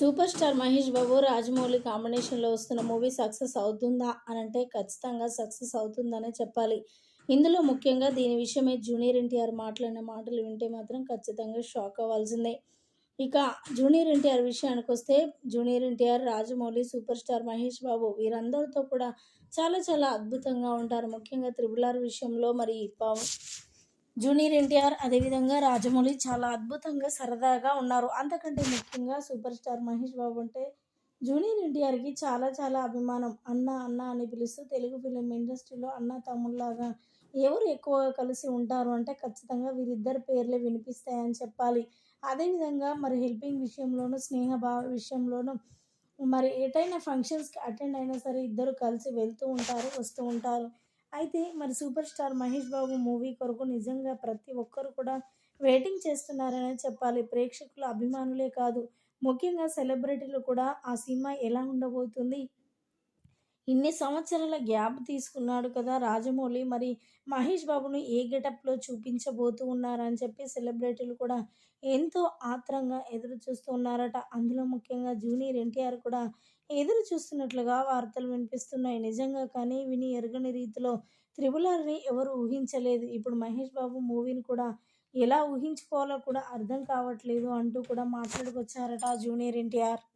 Super star Mahesh Babu Rajamouli కాంబినేషన్లో వస్తున్న movie success అవుతుందా అని అంటే ఖచ్చితంగా సక్సెస్ అవుతుందనే చెప్పాలి. ఇందులో ముఖ్యంగా దీని విషయమే జూనియర్ ఎన్టీఆర్ మాట్లాడిన మాటలు వింటే మాత్రం ఖచ్చితంగా షాక్ అవ్వాల్సిందే. ఇక జూనియర్ ఎన్టీఆర్ విషయానికి వస్తే junior NTR Rajamouli super star Mahesh Babu వీరందరితో కూడా చాలా చాలా అద్భుతంగా ఉంటారు. ముఖ్యంగా త్రిబుల్ ఆర్ విషయంలో మరి పవన్ జూనియర్ ఎన్టీఆర్ అదేవిధంగా రాజమౌళి చాలా అద్భుతంగా సరదాగా ఉన్నారు. అంతకంటే ముఖ్యంగా సూపర్ స్టార్ మహేష్ బాబు అంటే జూనియర్ ఎన్టీఆర్కి చాలా చాలా అభిమానం. అన్న అన్న అని పిలుస్తూ తెలుగు ఫిలిం ఇండస్ట్రీలో అన్న తమ్ముళ్ళలాగా ఎవరు ఎక్కువగా కలిసి ఉంటారు అంటే ఖచ్చితంగా వీరిద్దరి పేర్లే వినిపిస్తాయని చెప్పాలి. అదేవిధంగా మరి హెల్పింగ్ విషయంలోనూ స్నేహభావ విషయంలోనూ మరి ఎటైనా ఫంక్షన్స్కి అటెండ్ అయినా సరే ఇద్దరు కలిసి వెళ్తూ ఉంటారు వస్తూ ఉంటారు. అయితే మరి super star Mahesh Babu movie కొరకు నిజంగా ప్రతి ఒక్కరు కూడా వెయిటింగ్ చేస్తున్నారనే చెప్పాలి. ప్రేక్షకుల అభిమానులే కాదు ముఖ్యంగా సెలబ్రిటీలు కూడా ఆ సినిమా ఎలా ఉండబోతుంది ఇన్ని సంవత్సరాల గ్యాప్ తీసుకున్నాడు కదా రాజమౌళి. మరి మహేష్ బాబును ఏ గెటప్లో చూపించబోతూ ఉన్నారని చెప్పి సెలబ్రిటీలు కూడా ఎంతో ఆత్రంగా ఎదురు చూస్తూ ఉన్నారట. అందులో ముఖ్యంగా జూనియర్ ఎన్టీఆర్ కూడా ఎదురు చూస్తున్నట్లుగా వార్తలు వినిపిస్తున్నాయి. నిజంగా కానీ విని ఎరగని రీతిలో త్రిబుల్ ఆర్ని ఎవరు ఊహించలేదు. ఇప్పుడు మహేష్ బాబు మూవీని కూడా ఎలా ఊహించుకోవాలో కూడా అర్థం కావట్లేదు అంటూ కూడా మాట్లాడుకొచ్చారట జూనియర్ ఎన్టీఆర్.